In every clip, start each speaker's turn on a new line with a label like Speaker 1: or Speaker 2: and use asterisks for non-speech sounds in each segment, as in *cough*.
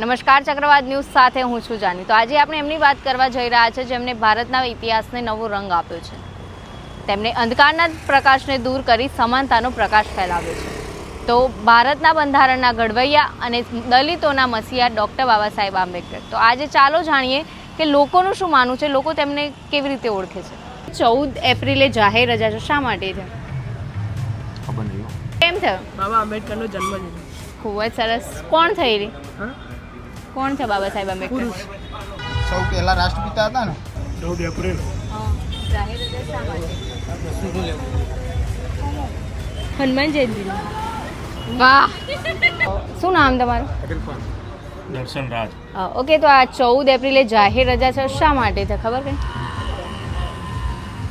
Speaker 1: નમસ્કાર ચક્રવાત ન્યૂઝ સાથે હું છું જાની તો આજે આપણે એમની વાત કરવા જઈ રહ્યા છે જેમણે ભારતના ઇતિહાસને નવો રંગ આપ્યો છે. તેમણે અંધકારના પ્રકાશને દૂર કરી સમાનતાનો પ્રકાશ ફેલાવ્યો છે. તો ભારતના બંધારણના ઘડવૈયા અને દલિતોના મસીહા ડૉક્ટર બાબા સાહેબ આંબેડકર. તો આજે ચાલો જાણીએ કે લોકોનું શું માનવું છે લોકો તેમને કેવી રીતે ઓળખે છે? ચૌદ એપ્રિલે જાહેર રજા છે. શા માટે છે. કેમ થયો
Speaker 2: બાબા આંબેડકરનો જન્મદિન
Speaker 1: ખૂબ જ સરસ. કોણ થઈ રહી
Speaker 2: હા?
Speaker 1: કોણ છે બાબા સાહેબ આંબેડકર?
Speaker 3: સૌ પહેલા રાષ્ટ્રપિતા હતા ને?
Speaker 2: ચૌદ એપ્રિલ.
Speaker 1: હનુમાન જયંતિ. વાહ. શું નામ તમારું?
Speaker 4: દર્શન રાજ.
Speaker 1: ઓકે તો આ ચૌદ એપ્રિલે જાહેર રજા છે શા માટે છે ખબર કઈ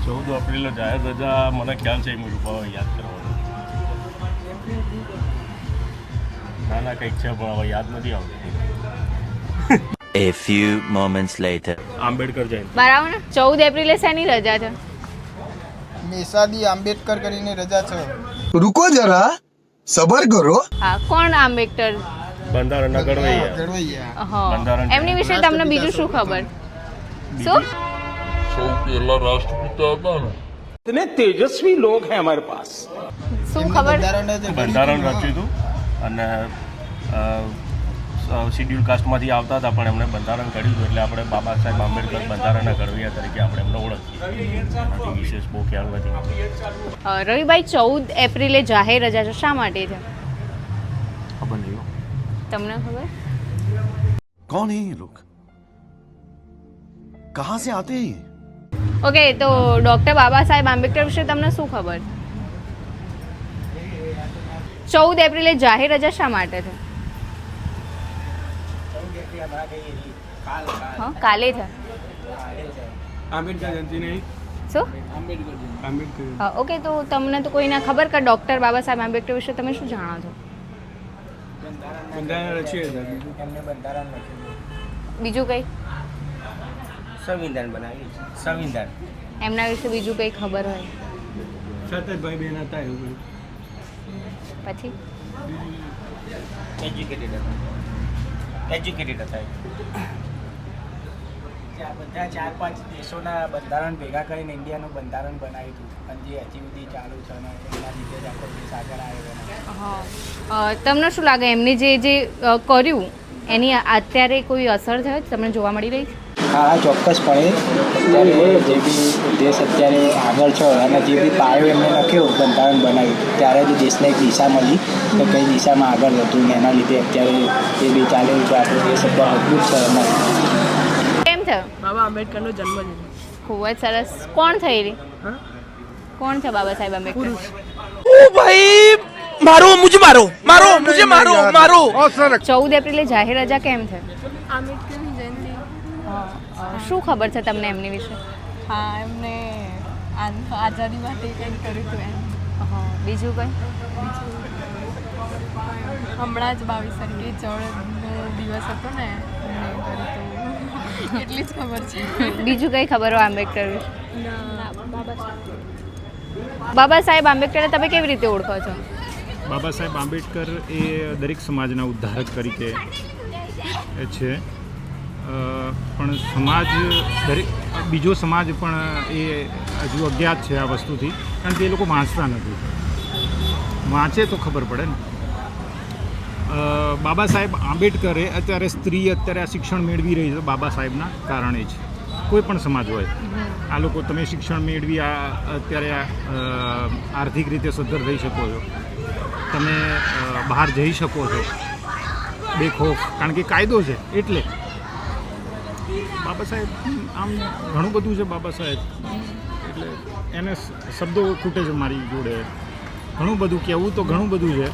Speaker 4: ચૌદ એપ્રિલે જાહેર રજા મને ખ્યાલ છે એ મુજબ યાદ કરવાનું. ના ના કંઈક છે પણ હવે યાદ નથી આવતું.
Speaker 5: A few moments later.
Speaker 4: Ambedkar Jayanti
Speaker 1: બરાબર ને ચૌદ એપ્રિલે શેની રજા છે
Speaker 3: મેસાદી આંબેડકર કરીને રજા છે
Speaker 6: रुको जरा सबर करो
Speaker 1: હા કોણ આંબેડકર
Speaker 4: બંધારણના ઘડવૈયા
Speaker 3: ઘડવૈયા
Speaker 1: હા
Speaker 4: બંધારણ
Speaker 1: એમની વિશે તમને બીજું શું ખબર શું
Speaker 7: સૌ પહેલા રાષ્ટ્રપિતા હતા ને
Speaker 8: इतने तेजस्वी लोग हैं हमारे पास
Speaker 1: શું
Speaker 3: એમને
Speaker 1: ખબર
Speaker 3: બંધારણ જ ઘડ્યું
Speaker 4: બંધારણ
Speaker 3: હતું.
Speaker 4: રચ્યું હતું અને શિડ્યુલ કાસ્ટમાંથી આવતા હતા પણ એમણે બંધારણ કર્યું એટલે આપણે બાબા સાહેબ આંબેડકર બંધારણના ઘડવૈયા તરીકે આપણે એમને ઓળખીએ. વિશેષ બહુ ખ્યાલ નથી.
Speaker 1: રવિભાઈ ચૌદ એપ્રિલે જાહેર રજા છે શા માટે છે?
Speaker 4: ખબર નહીં
Speaker 1: તમને ખબર?
Speaker 6: કોણ હે લોક? કહા સે આતે
Speaker 1: ઓકે તો ડોક્ટર બાબા સાહેબ આંબેડકર વિશે તમને શું ખબર? ચૌદ એપ્રિલે જાહેર રજા શા માટે છે? કાલે છે.
Speaker 2: આંબેડકર જયંતિ નહીં
Speaker 1: ઓકે તો તમને તો કોઈને ખબર કે ડૉક્ટર બાબા સાહેબ આંબેડકર વિશે તમે શું જાણો છો? બીજું. કંઈ?
Speaker 8: સંવિધાન બનાવ્યું સંવિધાન.
Speaker 1: એમના વિશે બીજું કંઈ ખબર હોય?
Speaker 2: સતત ભાઈ બેન હતા એવું
Speaker 1: પછી?
Speaker 8: એજ્યુકેટેડ હતા. એજ્યુકેટેડ હતા.
Speaker 9: બધા ચાર પાંચ દેશોના બંધારણ ભેગા કરીને ઇન્ડિયાનું બંધારણ બનાવ્યું હતું. અને જે હજી સુધી ચાલુ છે અને એના લીધે જ આખો દેશ આગળ આવ્યો
Speaker 1: હા. તમને શું લાગે? એમને જે જે કર્યું એની અત્યારે કોઈ અસર થાય? તમને જોવા મળી રહી? છે
Speaker 9: હા ચોક્કસપણે. ત્યારે જે બી દેશ અત્યારે આગળ છે અને જે બી પાયો એમણે લખ્યો બંધારણ બનાવ્યું ત્યારે જ દેશને એક દિશા મળી. તો કઈ દિશામાં આગળ વધવું ને એના લીધે અત્યારે એ બી ચાલે છે આપણો દેશ અત્યારે મજબૂત છે એમાં.
Speaker 1: કેમ થયો?
Speaker 2: બાબા આંબેડકરનો જન્મ
Speaker 1: ખૂબ જ સરસ. કોણ
Speaker 2: થયેલી
Speaker 1: કોણ છે બાબા સાહેબ આંબેડકર?
Speaker 2: ઓ
Speaker 8: ભાઈ મારો મુજે મારો મારો મુજે મારો મારો.
Speaker 1: ચૌદ એપ્રિલે જાહેર રજા કેમ
Speaker 10: થઈ આંબેડકર
Speaker 1: શું ખબર છે તમને એમની વિશે?
Speaker 10: હા એમને આઝાદી માટે કંઈક કર્યું હતું એમ.
Speaker 1: બીજું કંઈ?
Speaker 10: હમણાં જ બાવીસ તારીખે જળનો દિવસ હતો ને એમને કર્યું હતું. *laughs* એટલી જ ખબર છે.
Speaker 1: બીજું કંઈ ખબર હોય આંબેડકર વિશે? બાબા સાહેબ આંબેડકરને તમે કેવી રીતે ઓળખો છો?
Speaker 11: બાબા સાહેબ આંબેડકર એ દરેક સમાજના ઉદ્ધારક તરીકે છે. પણ સમાજ દરેક, બીજો સમાજ પણ એ હજુ અજ્ઞાત છે આ વસ્તુથી, કારણ કે એ લોકો વાંચતા નથી. વાંચે તો ખબર પડે ને. બાબા સાહેબ આંબેડકરે અત્યારે સ્ત્રી અત્યારે આ શિક્ષણ મેળવી રહી છે, બાબા સાહેબના કારણે જ. કોઈ પણ સમાજ હોય. આ લોકો તમે શિક્ષણ મેળવી, આ અત્યારે આર્થિક રીતે સદ્ધર થઈ શકો છો. તમે બહાર જઈ શકો છો. બેખોફ. કારણ કે કાયદો છે, એટલે બાબા સાહેબ આમ ઘણું બધું છે બાબા સાહેબ. એટલે એને શબ્દો ખૂટે છે મારી જોડે. ઘણું બધું કહેવું તો ઘણું બધું છે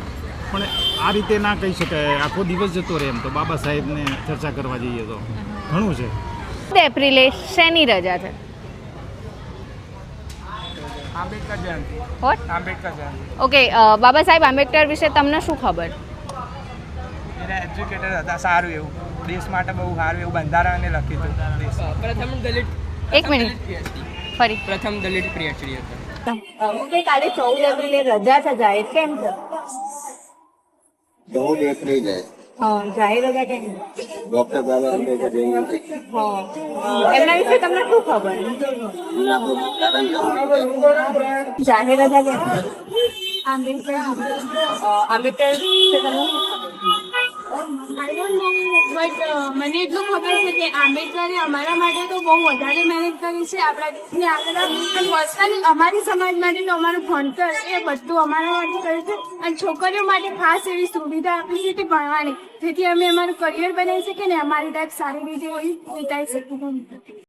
Speaker 11: પણ આ રીતે ના કહી શકાય. આખો દિવસ જતો રહે એમ તો બાબા સાહેબને ચર્ચા કરવા જઈએ તો. ઘણું છે.
Speaker 1: એપ્રિલે શેની રજા છે?
Speaker 9: આંબેડકર જયંતિ. આંબેડકર જયંતિ.
Speaker 1: ઓકે બાબા સાહેબ આંબેડકર વિશે તમને શું ખબર?
Speaker 9: એને એજ્યુકેટેડ હતા સારું એવું. દેશ માટે બહુ સારું એવું બંધારણને લખ્યું હતું.
Speaker 2: પ્રથમ દલિત
Speaker 1: એક મિનિટ. ફરી.
Speaker 2: પ્રથમ દલિત પીએચડી હતા.
Speaker 1: ઓકે કાલે ચૌદ એપ્રિલે રજા છે જાહેર કેમ છે?
Speaker 7: ચૌદ એપ્રિલે.
Speaker 10: જાહેર હતા કે એમના વિશે તમને શું ખબર? જાહેર આંબેડકર આંબેડકર મને એટલું ખબર છે કે આંબેડકરે અમારા માટે તો બહુ વધારે મહેનત કરી છે. આપણા દેશની આગળ પર્સનલી અમારી સમાજ માટે તો અમારું ભણતર એ બધું અમારા માટે કર્યું છે. અને છોકરીઓ માટે ખાસ એવી સુવિધા આપી છે કે ભણવાની. જેથી અમે અમારું કરિયર બનાવી શકીએ ને અમારી લાઈફ સારી રીતે વિતાવી શકીએ.